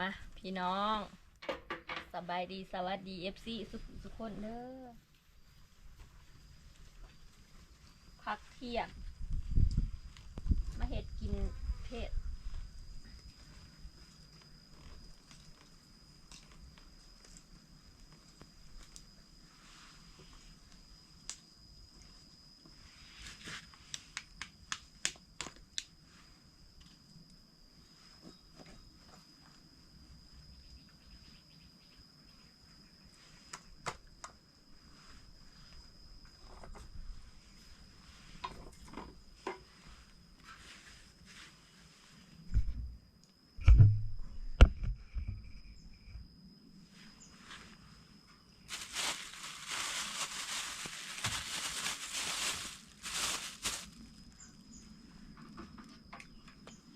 มา พี่น้อง สบายดีสวัสดีเอฟซีสุขสุขคนเด้อพักเที่ยงมาเห็ดกินเผ็ด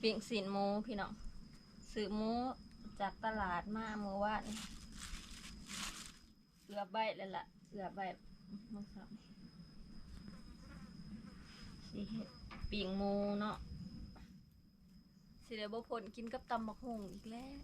ปิ้งสินหมูพี่น้องซื้อหมูจากตลาดมาเมื่อวานเอือใบแล้วล่ะเอือใบมังสามสิเห็ดปิ้งหมูเนาะสิเดบ่พลกินกับตำบักหุ่งอีกแล้ว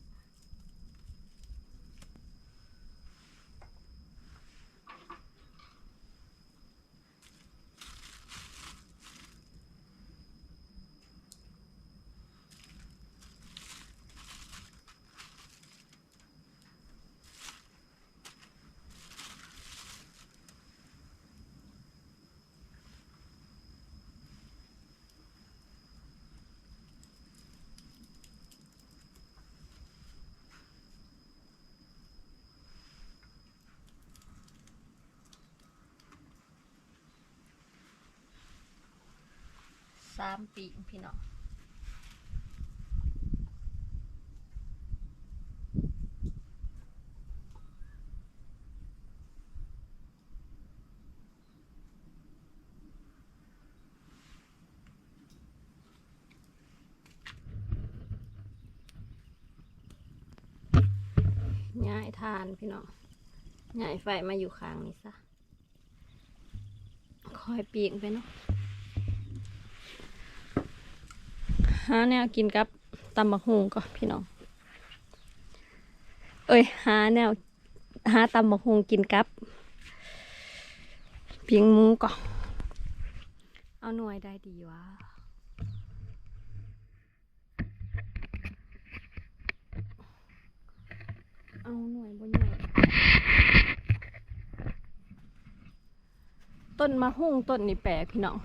สามปีพี่น้องง่ายทานพี่น้องง่ายไฟมาอยู่ข้างนี้ซะคอยปีกไปเนาะ หาแนวกินกับตำบักฮุงก่อนพี่น้อง เอ้ยหาแนวหาตำบักฮุงกินกับเพียงหมูก่อนเอาหน่วยได้ดีวะเอาหน่วยบนใหญ่ต้นมะฮุ่งต้นนี่แปลกพี่น้อง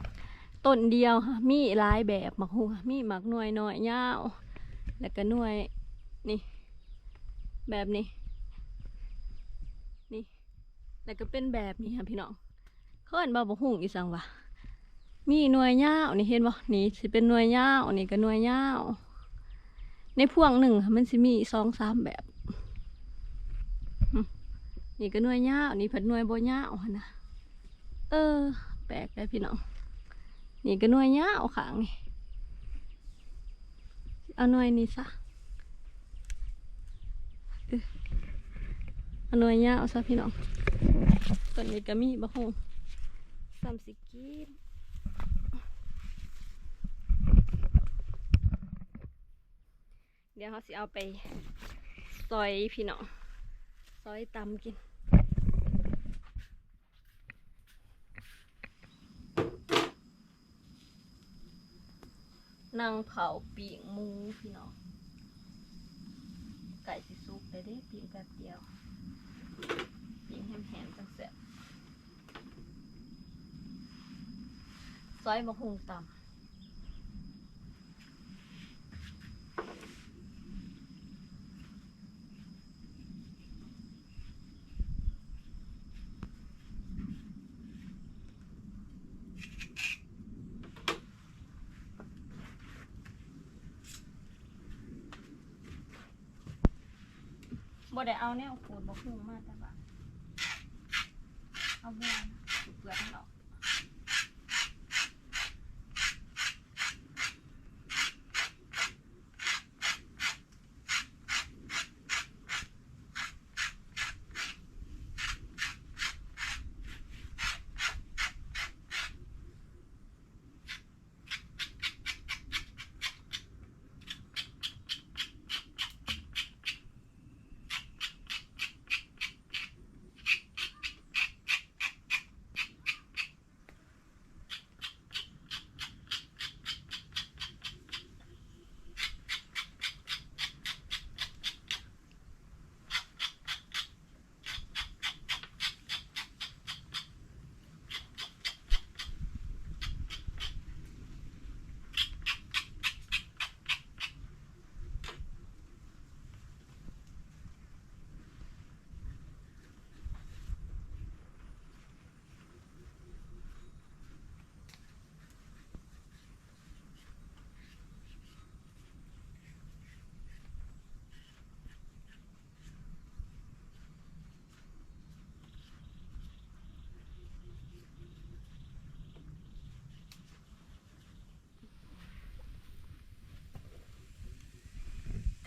ต้นเดียวค่ะมีหลายแบบหมักหัวมีหมักหน่วยหน่อยยาว แล้วก็หน่วยนี่แบบนี้ นี่ แล้วก็เป็นแบบนี้ค่ะพี่น้องเขาเห็นบ่บกหุ่งอีสังวะมีหน่วยยาวนี่เห็นบ่นี่สิเป็นหน่วยยาวนี่ก็หน่วยยาวในพวงหนึ่งค่ะมันสิมีสองสามแบบ นี่ก็หน่วยยาวนี่ผัดหน่วยบ่ยาวนะเออ แปลกเลยพี่น้อง นี่ก็หน่วยยาวขางนี่เอาหน่วยนี้ซะเอาหน่วยยาวซะพี่น้องต้นนี้ก็มีบะฮงสามสิกินเดี๋ยวเขาสิเอาไปซอยพี่น้องซอยตำกิน นั่งเผาปีกหมูพี่น้อง ไก่สิสุกได้ได้ปีกแบบเดียว ปีกแหมๆจังเสร็จซอยมะฮุงตำ บ่ได้เอาแนวขูดมะฮุงมากจ้ะ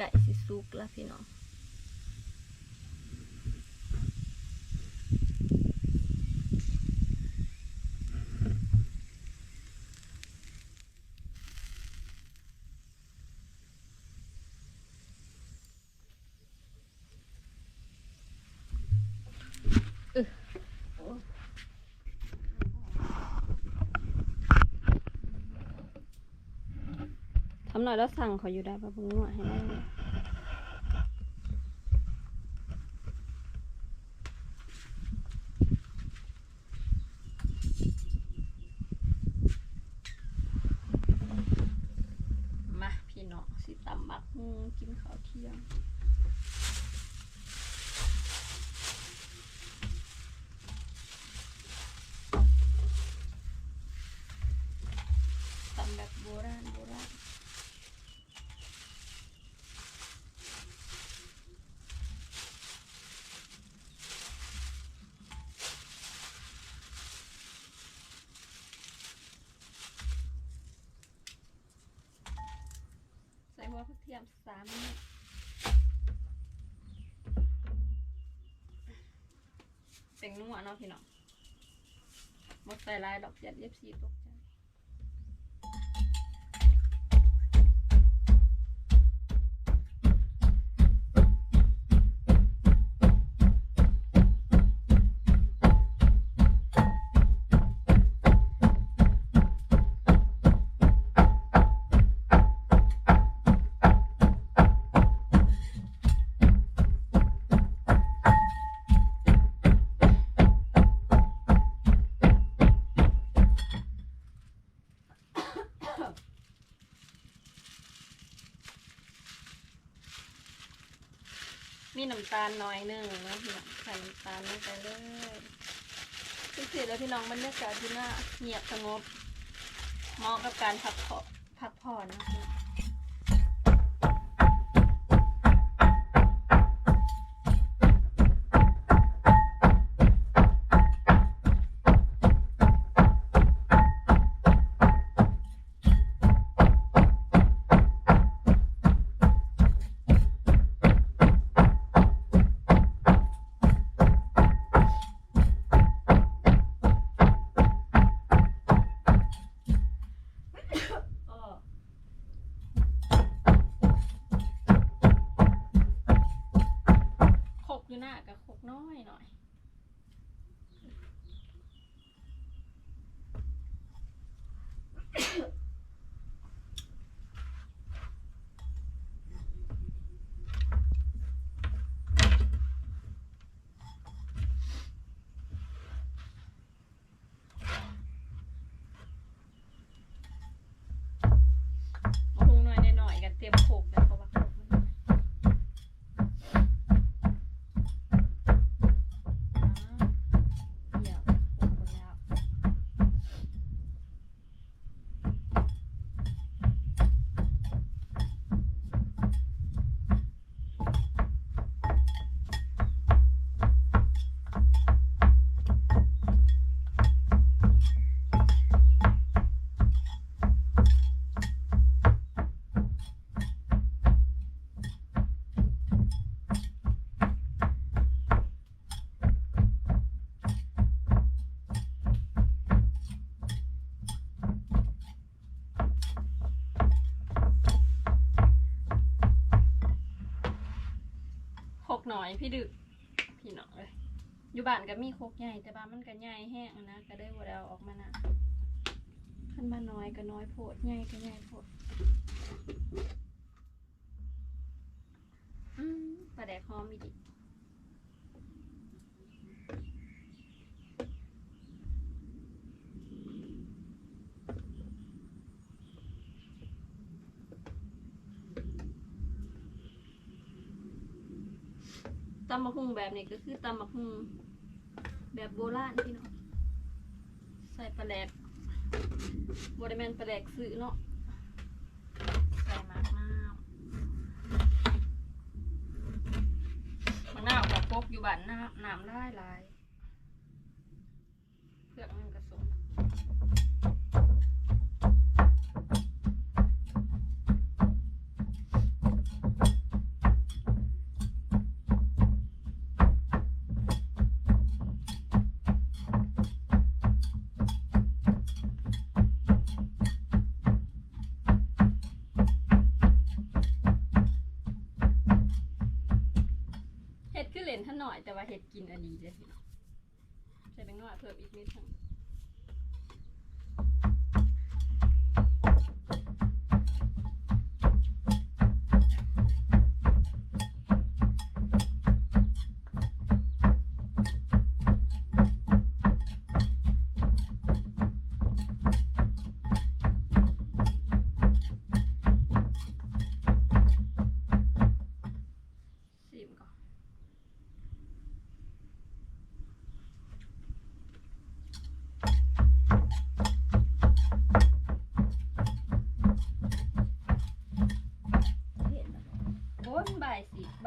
ก่สิสุกล้วพี่น้องทำหน่อยแล้วสั่งเขออยู่ได้ปะพุ่งหัวให้ได้เลยมาพี่น้องสิตำบัก ฮุงกินข้าวเที่ยง ตำแบบโบราณโบราณ ใส่หัว ผักเทียมสามนิดเป็นนัวเนาะพี่น้องหมดใส่ลายดอกเย็ดเย็บสีตกำตาลน้อยหนึ่งนะพี่น้องใส่น้ำตาลลงไปเลยคือเสร็จแล้วพี่น้องบรรยากาศที่น่าเงียบสงบเหมาะกับการพักผ่อนพักผ่อนนะคะ เตรียมโขกนะ อยพี่ดึกพี่น้องเลยอยู่บ้านก็มีโคกใหญ่แต่บ้านมันก็ใหญ่แห้งนะก็ได้บ่ได้เอาออกมานะขึ้นมาน้อยก็น้อยโพดใหญ่ก็ใหญ่โพดอืมปลาแดกหอมอีดิ ตำมะฮุงแบบนี้ก็คือตำมะฮุงแบบโบราณพี่น้องใส่ปลาแดกบริเวณปลาแดกซื้อเนาะใส่มากนาวมะนาวกับพกอยู่บ้านน้ำน้ำลายลายี่เล่นท่านหน่อยแต่ว่าเห็ดกินอันนี้เลยใส่แบงค์น้อยเพิ่มอีกนิดนึง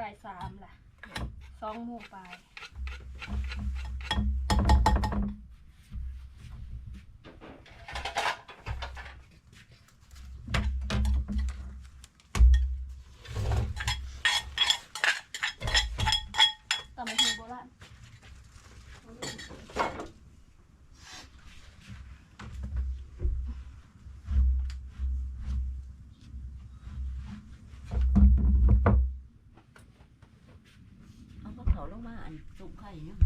บ่ายสายสามล่ะสองโมงไป เขาลงมาอันจุ่มไข่เนี่ย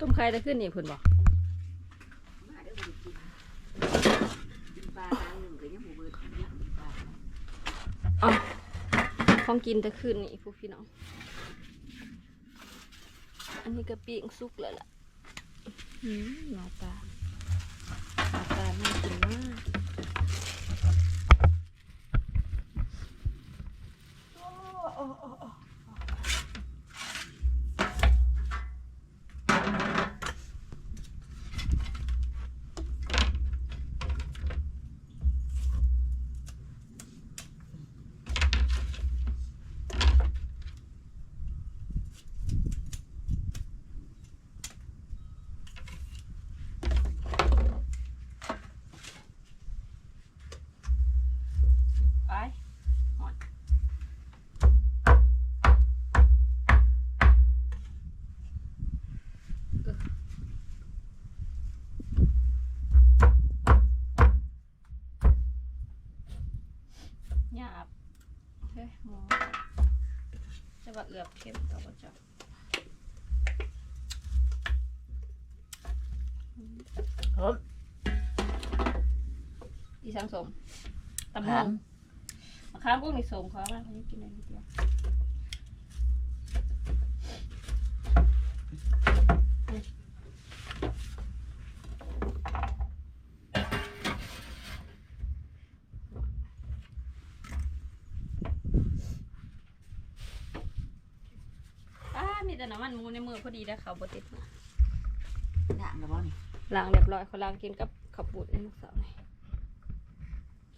ต้มไข่ได้ขึ้นนี่เพุ่นบอกมาได้บ่ได้กินกินปลาทางหนึ่งก็ยังบ่เบิดยังกินปลาอ๋อของกินแต่ขึ้นนี่พวกพี่น้อง อันนี้ก็ปิ้งสุกแล้วล่ะอืมหน้าตาหน้าตาน่ากินมาก ไปหอดเออหยาบ เฮ้ยหมอจะว่าเอือบเข้มกับว่าจับครับอีสังสมตำหงมะขามพวกนี้สมเขามากเขาจะกินอะไรนิดเดียว แต่น้ำมันหมูในมือพอดีแล้วเขาบติดมาย่างแล้วบ่นี่ล้างเรียบร้อยเขาล้างกินกับขับปุดในลูกสาวนี่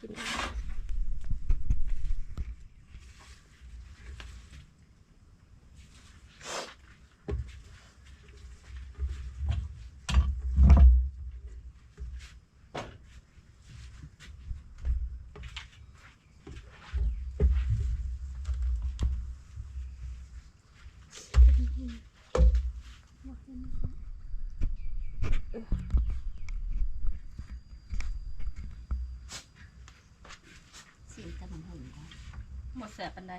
กินได้เออ สิ่งตะมันหุ่นก่อน หมดแสบปันใด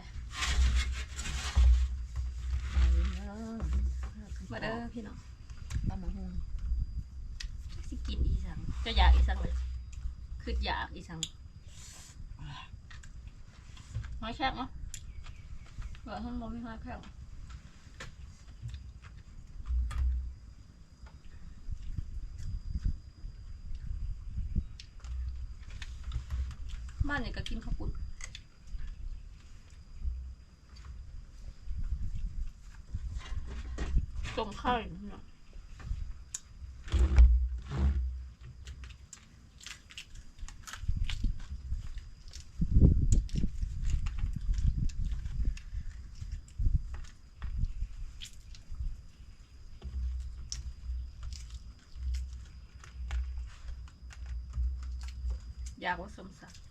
ไปเด้อมาเด้อพี่น้องตะมันหุ่นสิกินอีสังจะอยากอีสังเลยคืออยากอีสังน้อยแค่เนาะเปิดห้องมไม่ห้อยแค่บ้านเนี่ยก็กินข้าวปุ้น ต้มไข่เ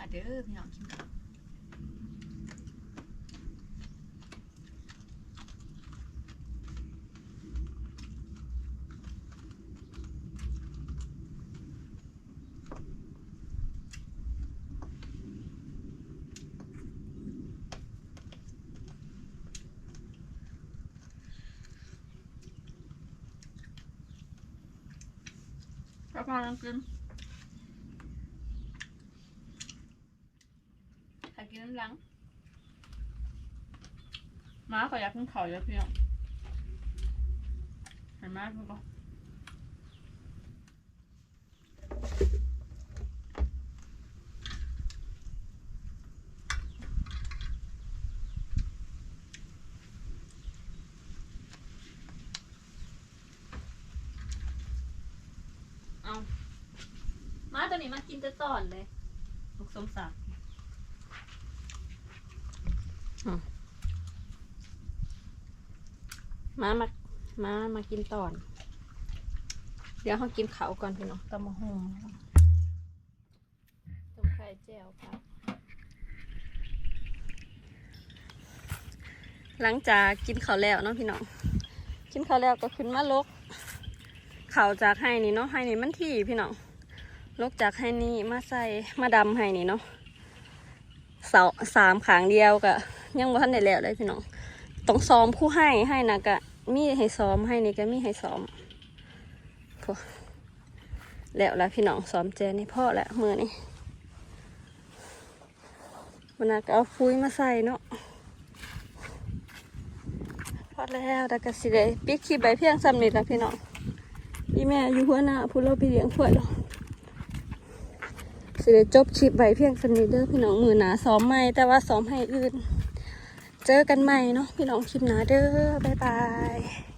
มศักดิ์มาเด้อพี่น้องกินข้าวกระเพราลังกินใครกิ น้ำลังม้าขออยากกินข้าเยอะเพียงเห็นไหมพี่ก็เอาม้าตัวนี้มากินแต่ตอนเลยลูกสมศักดิ์ ม้ามาม้ามากินตอน เดี๋ยวเขากินเขาวก่อนพี่น้องตำมะฮงต้มไข่แจ่วครับหลังจากกินข้าวแล้วเนาะพี่น้องกินข้าวแล้วก็ขึ้นมาลกข้าวจากให้นี่เนาะให้นี่มันที่พี่น้องลกจากให้นี่มาใส่มาดำให้นี่เนาะเสาสามขางเดียวกะ ยังบ่ทันได้แล้วเลยพี่น้องต้องซ้อมผู้ให้ให้นะกะมีให้ซ้อมให้นี่ก็มีให้ซ้อมพวกแล้วละพี่น้องซ้อมเจนี่พ่อแล้วมือนี่วันนั้นก็เอาฟุ้ยมาใส่เนาะพอแล้วแต่ก็สิได้ปิดคลิปใบเพียงซ้ำนิดละพี่น้องพี่แม่อยู่หัวหน้าพูดเราไปเลี้ยงถ้วยแล้วสิได้จบคลิปใบเพียงซ้ำนิดเด้อพี่น้องมือหนาซ้อมใหม่แต่ว่าซ้อมให้อื่น เจอกันใหม่เนาะพี่น้องคลิปหนาเด้อบ๊ายบาย